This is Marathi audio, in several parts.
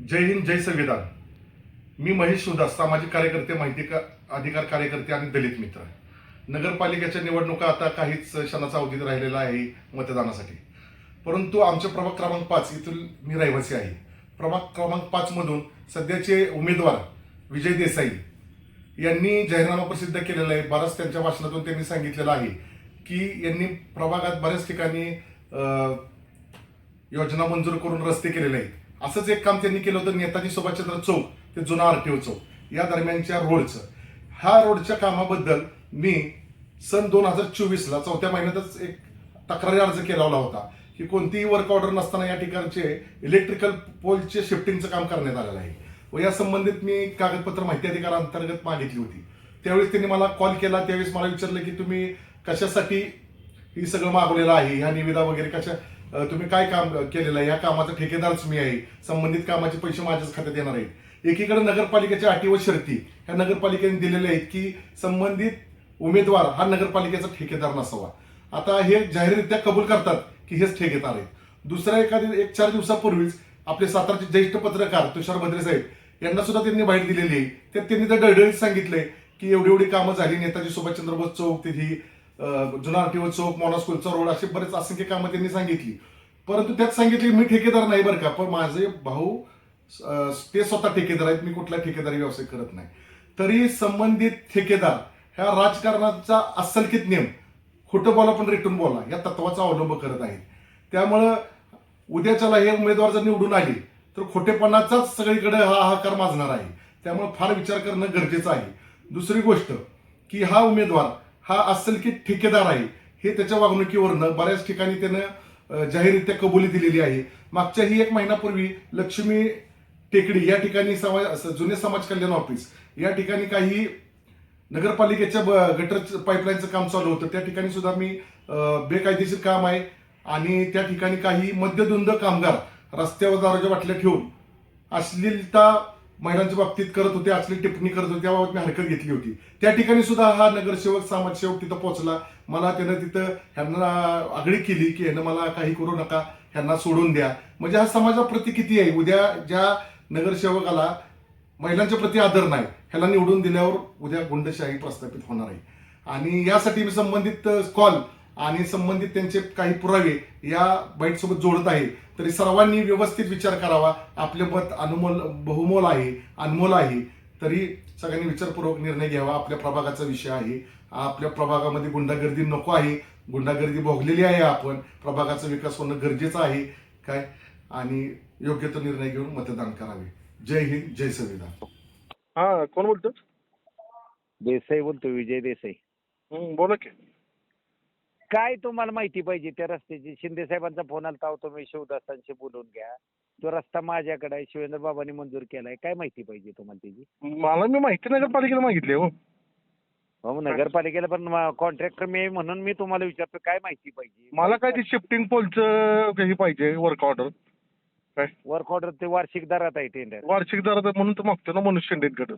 जय हिंद जय संविधान. मी महेश शिवदास सामाजिक कार्यकर्ते माहिती का अधिकार कार्यकर्ते आणि दलित मित्र. नगरपालिकेच्या निवडणुका आता काहीच क्षणाचा अवधीत राहिलेला आहे मतदानासाठी. परंतु आमच्या प्रभाग क्रमांक पाच इथून मी रहिवासी आहे. प्रभाग क्रमांक पाचमधून सध्याचे उमेदवार विजय देसाई यांनी जाहीरनामा प्रसिद्ध केलेला आहे. बराच त्यांच्या भाषणातून त्यांनी सांगितलेलं आहे की यांनी प्रभागात बऱ्याच ठिकाणी योजना मंजूर करून रस्ते केलेले आहेत. असंच एक काम त्यांनी केलं होतं नेताजी सुभाषचंद्र चौक ते जुना आरटीओ चौक. या दरम्यानच्या रोडचं. ह्या रोडच्या कामाबद्दल मी सन दोन हजार चोवीसला चौथ्या महिन्यातच एक तक्रारी अर्ज केलावला होता की कोणतीही वर्क ऑर्डर नसताना या ठिकाणचे इलेक्ट्रिकल पोलचे शिफ्टिंगचं काम करण्यात आलेलं आहे. व या संबंधित मी कागदपत्र माहिती अधिकारांतर्गत मागितली होती. त्यावेळेस त्यांनी मला कॉल केला त्यावेळेस मला विचारलं की तुम्ही कशासाठी ही सगळं मागवलेलं आहे? ह्या निविदा वगैरे कशा तुम्ही काय काम केलेलं आहे? या कामाचा ठेकेदारच मी आहे. संबंधित कामाचे पैसे माझ्याच खात्यात येणार आहेत. एकीकडे नगरपालिकेच्या अटी व शर्ती ह्या नगरपालिकेने दिलेल्या आहेत की संबंधित उमेदवार हा नगरपालिकेचा ठेकेदार नसावा. आता हे जाहीररित्या कबूल करतात की हेच ठेकेदार आहेत. दुसऱ्या एखादी एक चार दिवसापूर्वीच आपले सातारचे ज्येष्ठ पत्रकार तुषार भद्रे साहेब यांना सुद्धा त्यांनी बाहेर दिलेली आहे. तर त्यांनी तर डळडळीत सांगितलंय की एवढी एवढी कामं झाली नेताजी सुभाषचंद्र बोस चौक तिथे जुना आरटीओ चौक मोना स्कूलचा रोड असे बरेच असंख्य कामं त्यांनी सांगितली. परंतु त्यात सांगितले मी ठेकेदार नाही बरं का. पण माझे भाऊ ते स्वतः ठेकेदार आहेत. मी कुठला ठेकेदारी व्यवसाय करत नाही. तरी संबंधित ठेकेदार ह्या राजकारणाचा अस्सलकित नियम खोटं बोला पण रिटून बोला या तत्वाचा अवलंब करत आहेत. त्यामुळं उद्याच्याला हे उमेदवार जर निवडून आले तर खोटेपणाचाच सगळीकडे हा हाकार माजणार आहे. त्यामुळे फार विचार करणं गरजेचं आहे. दुसरी गोष्ट की हा उमेदवार हा अस्सल की ठेकेदार आहे हे त्याच्या वागणुकीवरनं बऱ्याच ठिकाणी त्यानं जाहीररित्या कबुली दिलेली आहे. मागच्याही एक महिन्यापूर्वी लक्ष्मी टेकडी या ठिकाणी समाज असं जुने समाज कल्याण ऑफिस या ठिकाणी काही नगरपालिकेच्या ब- गटर पाईपलाईनचं काम चालू होतं. त्या ठिकाणी सुद्धा मी बेकायदेशीर काम आहे आणि त्या ठिकाणी काही मध्यधुंद कामगार रस्त्यावर दारूच्या बाटल्या ठेवून अश्लीलता महिलांच्या बाबतीत करत होते असली टिप्पणी करत होते त्याबाबत मी हरकत घेतली होती. त्या ठिकाणी सुद्धा हा नगरसेवक समाजसेवक तिथं पोहोचला. मला त्यानं तिथं ह्यांना आगळी केली की ह्यानं मला काही करू नका ह्यांना सोडून द्या. म्हणजे हा समाजाप्रती किती आहे? उद्या ज्या नगरसेवकाला महिलांच्या प्रती आदर नाही ह्याला निवडून दिल्यावर उद्या गुंडशाही प्रस्थापित होणार आहे. आणि यासाठी मी संबंधित कॉल आणि संबंधित त्यांचे काही पुरावे या बाईट सोबत जोडत आहे. तरी सर्वांनी व्यवस्थित विचार करावा. आपले मत अनुमोल बहुमोल आहे अनमोल आहे. तरी सगळ्यांनी विचारपूर्वक निर्णय घ्यावा. आपल्या प्रभागाचा विषय आहे. आपल्या प्रभागामध्ये गुंडागर्दी नको आहे. गुंडागर्दी भोगलेली आहे आपण. प्रभागाचा विकास होणं गरजेचं आहे. काय? आणि योग्य तो निर्णय घेऊन मतदान करावे. जय हिंद जय संविधान. हा कोण बोलतो देसाई बोलतो विजय देसाई. हं, बोला की. काय तुम्हाला माहिती पाहिजे त्या रस्त्याची? शिंदे साहेबांचा फोन आला होता तुम्ही शिवदासांशी बोलून घ्या. तो रस्ता माझ्याकडे आहे शिवेंद्र बाबांनी मंजूर केलाय. काय माहिती पाहिजे तुम्हाला त्याची? मला मी माहिती नगरपालिकेला मागितली हो. हो नगरपालिकेला पण कॉन्ट्रॅक्टर मी म्हणून मी तुम्हाला विचारतो काय माहिती पाहिजे? मला काय ते शिफ्टिंग पोलचं हे पाहिजे वर्क ऑर्डर काय? वर्क ऑर्डर ते वार्षिक दरात आहे टेंडर वार्षिक दरात म्हणून तर मागतो ना मनोज शेंडेंकडे.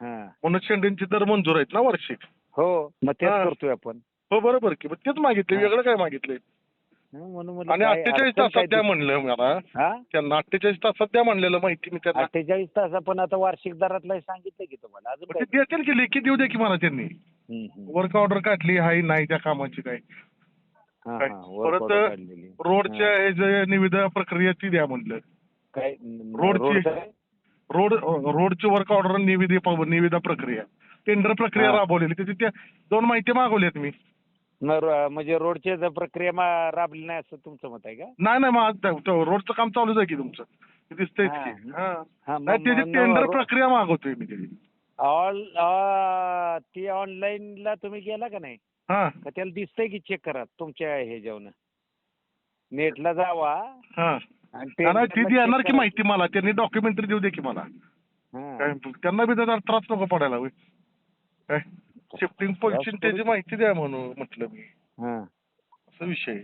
हा. मनोज शेंडेंचे दर मंजूर आहेत ना वार्षिक. हो मग तेच. करतोय आपण. हो बरोबर की. मग तेच मागितले. वेगळं काय मागितले? आणि अठ्ठेचाळीस तासात द्या म्हणलं मला. त्यांना अठ्ठेचाळीस तासात द्या म्हणलेलं माहिती मी त्यांना. अठ्ठेचाळीस तास आपण आता वार्षिक दरातला सांगितलं की तुम्हाला. अजून देतील की लेखी देऊ दे की मला त्यांनी. वर्क ऑर्डर काढली हाय नाही त्या कामाची काय. परत. रोडच्या हे. जे निविदा प्रक्रिया ती द्या म्हणलं. काय? रोडची- रोड रोडची वर्क ऑर्डर निविदा निविदा प्रक्रिया. टेंडर प्रक्रिया. राबवलेली. त्याची त्या दोन माहिती मागवल्यात मी. न रो- म्हणजे रोडची जर प्रक्रिया मा- राबली नाही असं तुमचं मत आहे का? नाही नाही मग तो रोडचं काम चालूच आहे की तुमचं. ते हा. की. हा. हा, मग- नाही त्याची मग टेंडर रो- प्रक्रिया मागवतोय मी त्याची. ऑल अं, ती ऑनलाईन ला तुम्ही गेला का नाही? हा. का त्याला दिसतंय की चेक करा तुमच्या हे जेवण? नेटला जावा हा. आणि नाही, नाही, ती देणार check की करा. माहिती मला त्यांनी डॉक्युमेंटरी देऊ दे की मला. हा. काय त्यांना बी त्याचा त्रास नको पडायला होय. काय? शिफ्टिंग त्याची माहिती द्या म्हणून म्हटलं मी. हा. असा विषय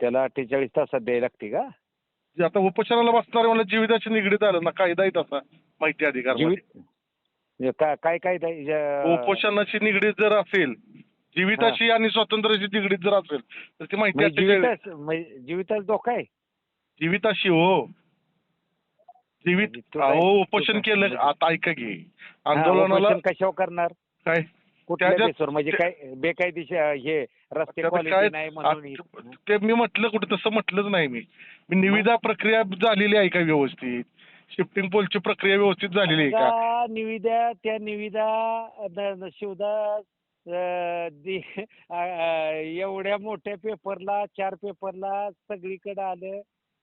त्याला अठ्ठेचाळीस तासात द्यायला लागते का? जे आता उपोषणाला बसणारे मला जीविताशी निगडीत आलं ना कायदा आहे तसा माहिती अधिकार म्हणजे काय काय उपोषणाशी निगडीत जर असेल जीविताशी आणि स्वातंत्र्याशी निगडीत जर असेल तर ती माहिती म्हणजे जीवितास म्हणजे धोका आहे? जीविताशी हो. जीवित अहो उपोषण केलं आता ऐका की हा, आंदोलनाला कशावर करणार? काय? म्हणजे काय बेकायदेशीर हे रस्ते क्वालिटी नाही म्हणून ते मी म्हटलं कुठं तसं म्हटलंच नाही मी. मी निविदा प्रक्रिया झालेली आहे का व्यवस्थित? शिफ्टिंग पोलची प्रक्रिया व्यवस्थित झालेली आहे का? निविदा त्या निविदा शिवदास एवढ्या मोठ्या पेपरला चार पेपरला सगळीकडे आलं.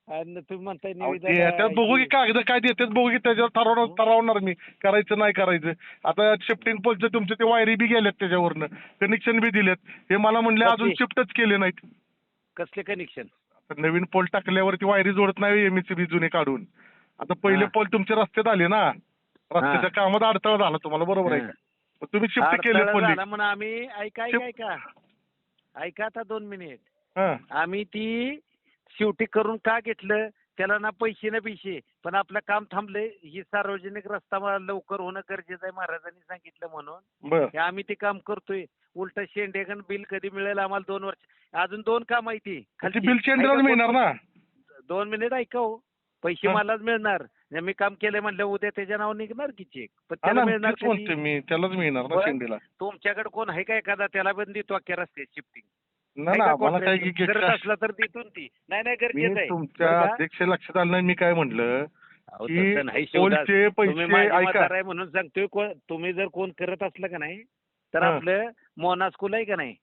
आणि तुम्ही म्हणताय देतात बघू की कागद काय देतात बघू की त्याच्यावर ठरवणार ठरवणार मी करायचं नाही करायचं. आता शिफ्टिंग पोलचे तुमचे ते वायरी बी गेल्यात त्याच्यावरनं कनेक्शन बी दिलेत हे मला म्हणले अजून? शिफ्टच केले नाहीत. कसले कनेक्शन? आता नवीन पोल टाकल्यावरती वायरी जोडत नाही एमएससीबी जुने काढून. आता पहिले हा. पोल तुमच्या रस्त्यात आले ना. रस्त्याच्या कामात अडथळा झाला तुम्हाला बरोबर आहे का? मग तुम्ही शिफ्ट केले अडथळा पोल म्हणून आम्ही ऐका ऐका ऐका. ऐका आता दोन मिनिट. हा. आम्ही ती शेवटी करून का घेतलं? त्याला ना पैसे ना पैसे. पण आपलं काम थांबलंय. ही सार्वजनिक रस्ता मला लवकर होणं गरजेचं आहे महाराजांनी सांगितलं म्हणून. हे आम्ही ते काम करतोय. उलट शेंडेगण बिल कधी मिळेल आम्हाला दोन वर्ष. अजून दोन काम आहे ती. ते बिल मिळणार ना? दोन मिनिट ऐका हो. पैसे. मलाच मिळणार. मी काम केलंय म्हणलं उद्या त्याच्या नावावर निघणार की चेक पण त्याला मिळणार त्यालाच मिळणार तुमच्याकडे कोण आहे का एखादा? त्याला पण देतो अख्ख्या रस्ते शिफ्टिंग नाही ना मला काय की- की- गरज असला तर देतून ती नाही नाही गरजेचं आहे तुमच्या बरं का? अध्यक्ष लक्षात आलं नाही मी काय म्हणलं अहो, की तसं नाही शिवदास. पोलचे तुम्ही पैसे माझे ऐका मतदार आहे म्हणून सांगतोय कोण- तुम्ही जर कोण करत असलं का नाही तर हा. आपलं मोना स्कूल आहे का नाही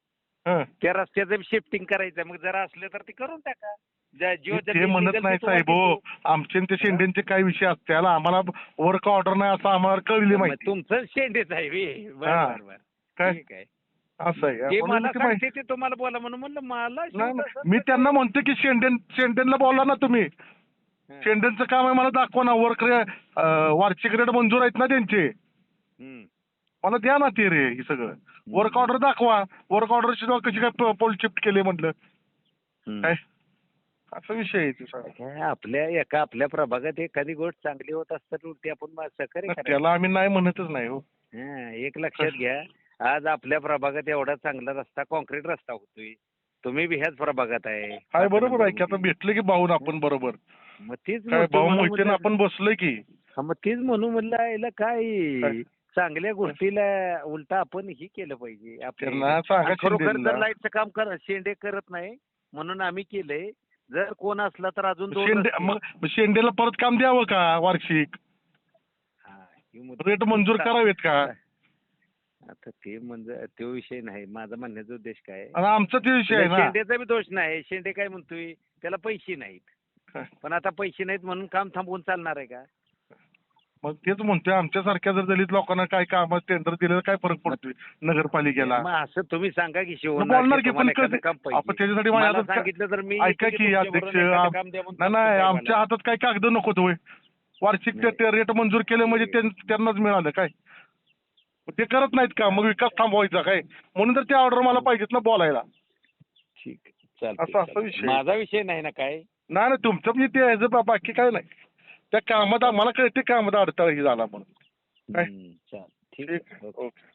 हं. त्या रस्त्याचं शिफ्टिंग करायचं मग जरा असलं तर ते करून टाका ज्या- मी ते म्हणत नाही साहेब हो. आमचे आणि ते शेंडेंचे काय विषय असते त्याला आम्हाला वर्क ऑर्डर नाही असं आम्हाला कळले मग माहिती तुमचं शेंडेच आहे बे. बरं हा. बरं बरं काय ठीक आहे असं आहे म्हणून मला मी ते माहिती सांगते ते तुम्हाला बोला म्हणून म्हणलं मला नाही शिवदास नाही. मी त्यांना म्हणतो की शेंडेन शेंडेनला बोला ना तुम्ही हा. शेंडेंचं काम आहे मला दाखवा ना वर्क वार्षिक रेट मंजूर आहेत ना त्यांचे. मला द्या ना ते रे हे सगळं वर्क ऑर्डर दाखवा वर्क ऑर्डर शिवाय कशी काय पोल शिफ्ट केली म्हटलं हम्म. काय असा विषय आहे ते सगळा. आपल्या एका आपल्या प्रभागात एखादी गोष्ट चांगली होत असतात उलटी आपण मा- सहकार्य करायचं. त्याला आम्ही नाही म्हणतच नाही हो हा, एक लक्षात घ्या आज आपल्या प्रभागात एवढा चांगला रस्ता कॉन्क्रीट रस्ता होतोय. तुम्ही बी ह्याच प्रभागात आहे. हाय बरोबर आहे की आता भेटलं की भाऊन आपण बरोबर. मग तेच काय म्हणतो भाऊ म्हणून मोहिते म्हणलं- आपण बसलोय की. हा, मग तेच म्हणून म्हणलं याला काय? काय? चांगल्या गोष्टीला उलट आपण ही केलं पाहिजे. आपल्या त्यांना सांगा आणि खरोखर शिंदेला. जर लाईटचं काम कर शेंडे करत नाही म्हणून आम्ही केलंय. जर कोण असला तर अजून दोन शेंडे रस्ते- मग मग शेंडेला परत काम द्यावं का वार्षिक? हा, ही मुद्दा- रेट मंजूर करावेत का? आता ते म्हणजे तो विषय नाही. माझा म्हणण्याचा उद्देश काय? आणि आमचा ते विषय आहे ना. शेंडेचा बी दोष नाही. शेंडे काय म्हणतोय? त्याला पैसे नाहीत? पण आता पैसे नाहीत म्हणून काम थांबवून चालणार आहे का? मग तेच म्हणतोय. आमच्यासारख्या जर दलित लोकांना काय काम टेंडर दिलं काय फरक पडतोय नगरपालिकेला? मग असं तुम्ही सांगा की मग बोलणार की पण आपण त्याच्यासाठी माझ्या हातात सांगितलं तर मी ऐका की तुमच्या अध्यक्ष बरोबर एखादं आम- काम द्या म्हणून नाही सांगतो नाही साहेबाला. आमच्या हातात काही कागद नको होय. वार्षिक. ते रेट मंजूर केले म्हणजे त्यां- त्यांनाच मिळालं काय? ते करत नाहीत का मग विकास थांबवायचा काय म्हणून तर ते ऑर्डर मला पाहिजेत ना बोलायला ठीक. चालतंय, असा- असा चालतंय. विषय. माझा विषय नाही ना काय नाही नाही तुमचं म्हणजे ते ह्याचं बा- बाकी काय नाही त्या कामात मला कळते कामात अडथळा हे झाला म्हणून काय? हम्म, चाल ठीक ठीक आहे ओके. ओके